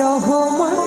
Rahman.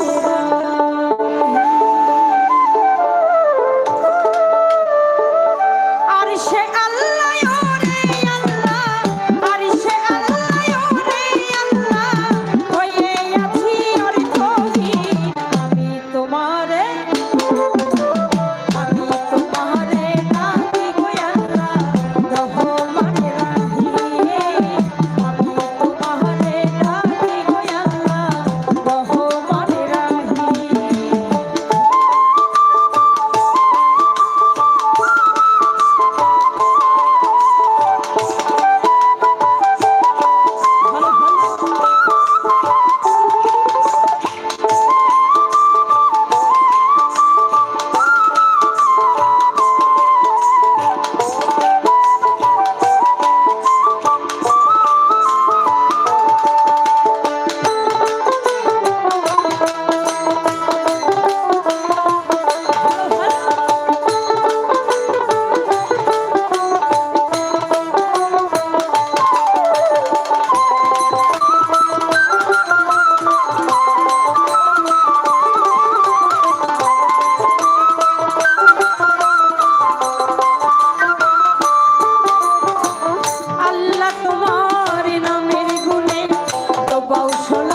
বাউসল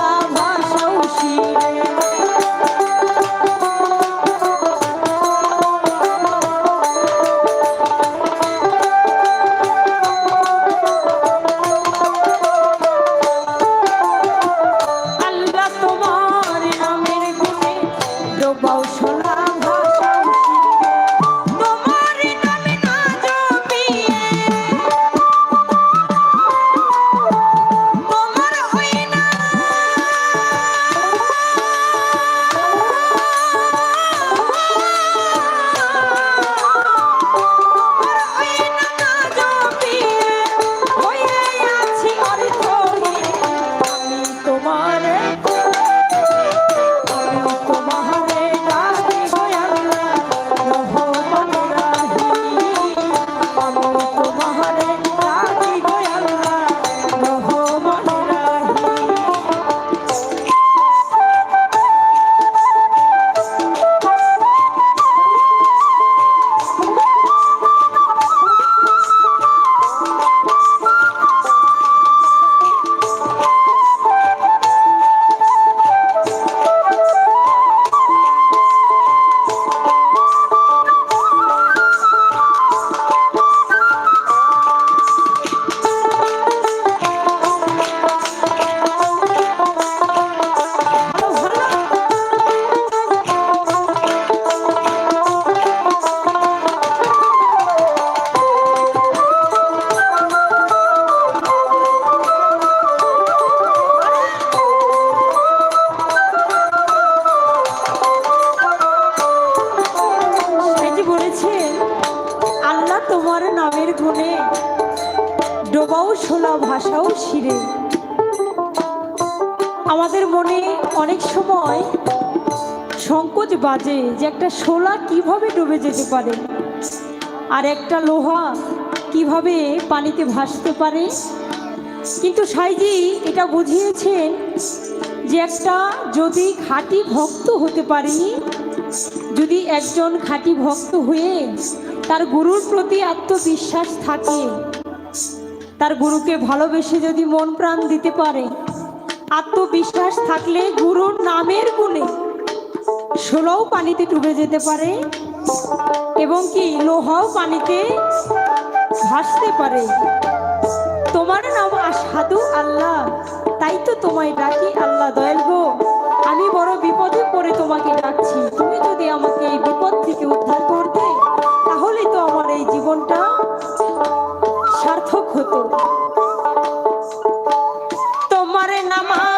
আমাদের মনে অনেক সময় সংকোচ বাজে যে একটা শোলা কীভাবে ডুবে যেতে পারে? আর একটা লোহা কীভাবে পানিতে ভাসতে পারে? কিন্তু সাইজি এটা বুঝিয়েছেন যে একটা যদি খাঁটি ভক্ত হতে পারি, যদি একজন খাঁটি ভক্ত হয়ে তার গুরুর প্রতি আত্মবিশ্বাস থাকে, তার গুরুকে ভালোবেসে যদি মন প্রাণ দিতে পারে আত্মবিশ্বাস থাকলে গুরুর নামের গুণে ষোলোও পানিতে ডুবে যেতে পারে এবং কি লোহাও পানিতে ভাসতে পারে। তোমার নাম সাধু আল্লাহ, তাই তো তোমায় ডাকি আল্লাহ দয়াল গো। আমি বড় বিপদে পড়ে তোমাকে ডাকছি। তুমি যদি আমাকে এই বিপদ থেকে উদ্ধার করতে, তাহলে তো আমার এই জীবনটা সার্থক হতো। তোমার নামাজ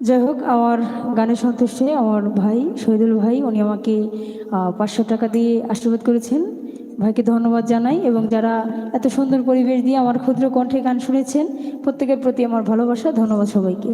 যাই হোক আমার গানে সন্তুষ্ট আমার ভাই শহীদুল ভাই উনি আমাকে পাঁচশো টাকা দিয়ে আশীর্বাদ করেছেন। ভাইকে ধন্যবাদ জানাই এবং যারা এত সুন্দর পরিবেশ দিয়ে আমার ক্ষুদ্র কণ্ঠে গান শুনেছেন প্রত্যেকের প্রতি আমার ভালোবাসা ধন্যবাদ সবাইকে।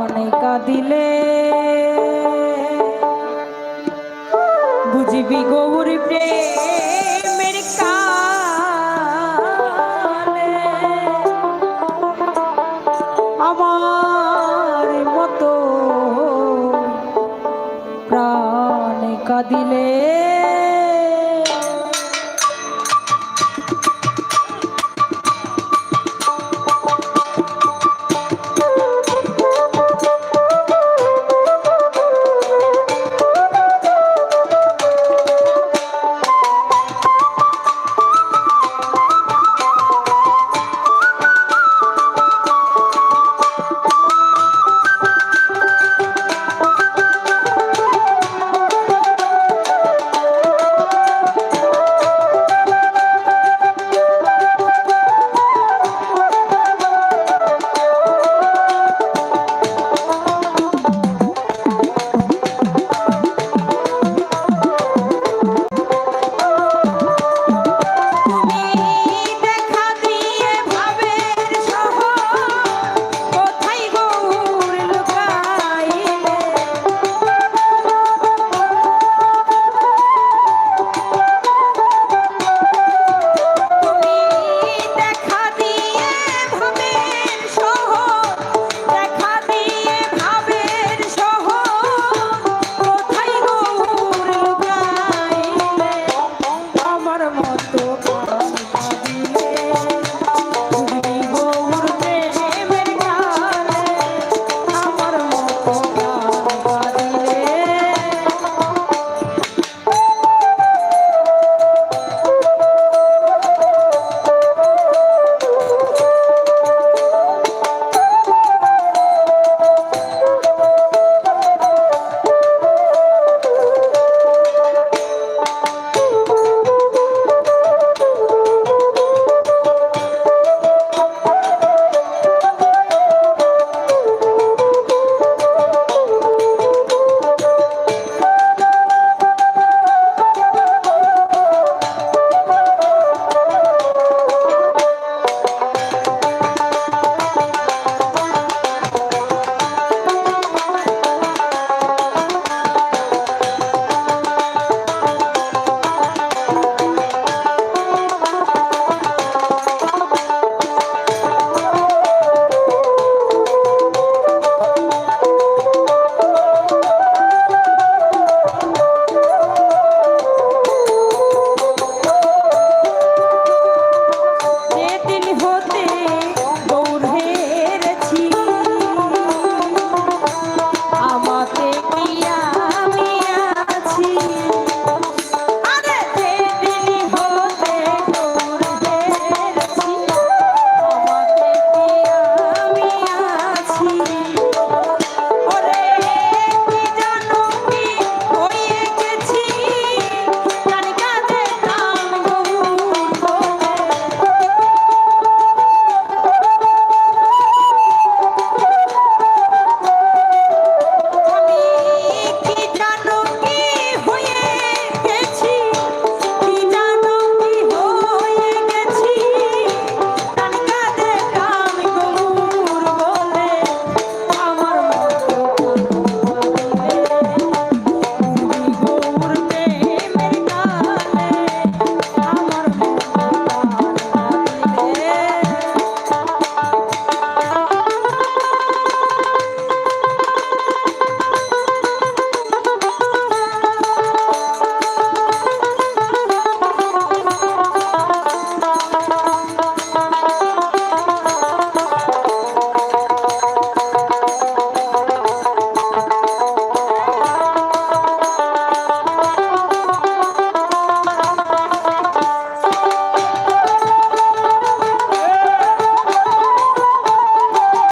প্রাণ কাঁদিলে। বুঝবি গৌর প্রেমের কালে। আমার মতো প্রাণ কাঁদিলে।